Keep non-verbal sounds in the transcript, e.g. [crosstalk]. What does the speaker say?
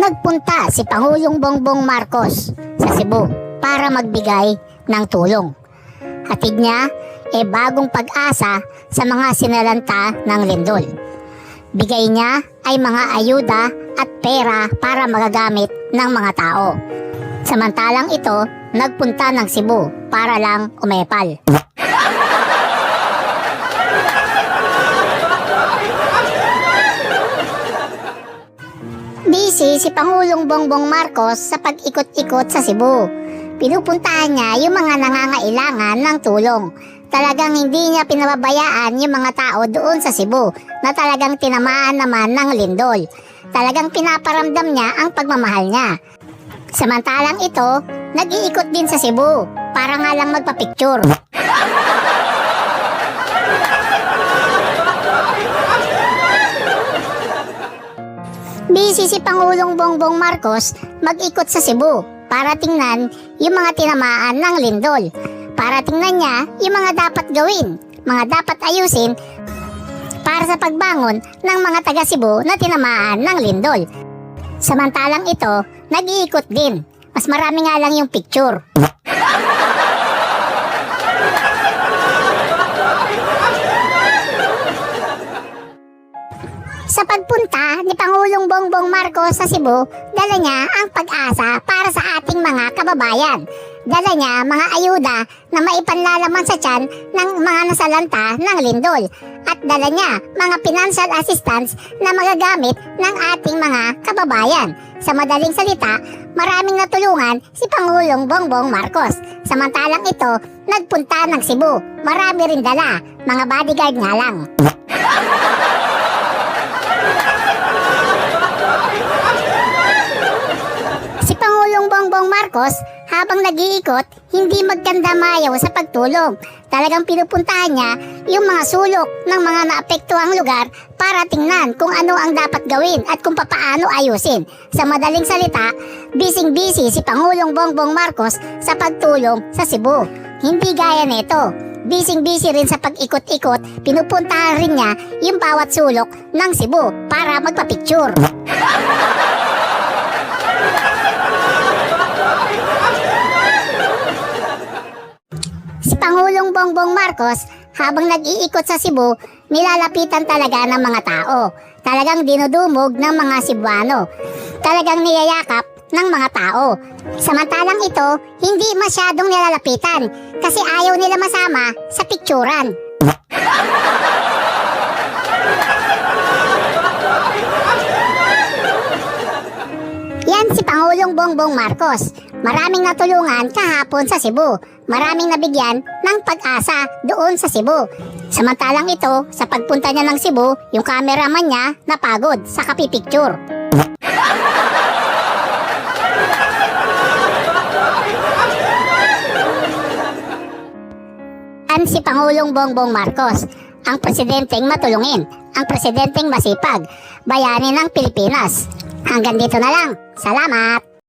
nagpunta si Pangulong Bongbong Marcos sa Cebu para magbigay ng tulong. Hatid niya e bagong pag-asa sa mga sinalanta ng lindol. Bigay niya ay mga ayuda at pera para magagamit ng mga tao. Samantalang ito, nagpunta ng Cebu para lang umepal. Busy si Pangulong Bongbong Marcos sa pag-ikot-ikot sa Cebu. Pinupuntahan niya yung mga nangangailangan ng tulong. Talagang hindi niya pinababayaan yung mga tao doon sa Cebu na talagang tinamaan naman ng lindol. Talagang pinaparamdam niya ang pagmamahal niya. Samantalang ito, nag-iikot din sa Cebu para nga lang magpa-picture. Busy si Pangulong Bongbong Marcos mag-ikot sa Cebu para tingnan yung mga tinamaan ng lindol. Para tingnan niya yung mga dapat gawin, mga dapat ayusin para sa pagbangon ng mga taga Cebu na tinamaan ng lindol. Samantalang ito, nag-iikot din. Mas marami nga lang yung picture. Sa pagpunta ni Pangulong Bongbong Marcos sa Cebu, dala niya ang pag-asa para sa ating mga kababayan. Dala niya mga ayuda na maipanlalaman sa tiyan ng mga nasalanta ng lindol. At dala niya mga financial assistance na magagamit ng ating mga kababayan. Sa madaling salita, maraming natulungan si Pangulong Bongbong Marcos. Samantalang ito, nagpunta ng Cebu. Marami rin dala, mga bodyguard nga lang. Si Pangulong Bongbong Marcos, habang nag-iikot, hindi magkanda mayaw sa pagtulong. Talagang pinupuntahan niya yung mga sulok ng mga naapektuhang lugar para tingnan kung ano ang dapat gawin at kung papaano ayusin. Sa madaling salita, bising-busy si Pangulong Bongbong Marcos sa pagtulong sa Cebu. Hindi gaya nito. Bising-busy rin sa pag-ikot-ikot, pinupuntahan rin niya yung bawat sulok ng Cebu para magpa-picture. [laughs] Si Pangulong Bongbong Marcos, habang nag-iikot sa Cebu, nilalapitan talaga ng mga tao. Talagang dinudumog ng mga Cebuano. Talagang niyayakap ng mga tao. Samantalang ito, hindi masyadong nilalapitan kasi ayaw nila masama sa picturan. Yan si Pangulong Bongbong Marcos. Maraming natulungan kahapon sa Cebu. Maraming nabigyan ng pag-asa doon sa Cebu. Samantalang ito, sa pagpunta niya ng Cebu, yung cameraman niya napagod sa kapipicture. Yan si Pangulong Bongbong Marcos, ang presidenteng matulungin, ang presidenteng masipag, bayani ng Pilipinas. Hanggang dito na lang. Salamat!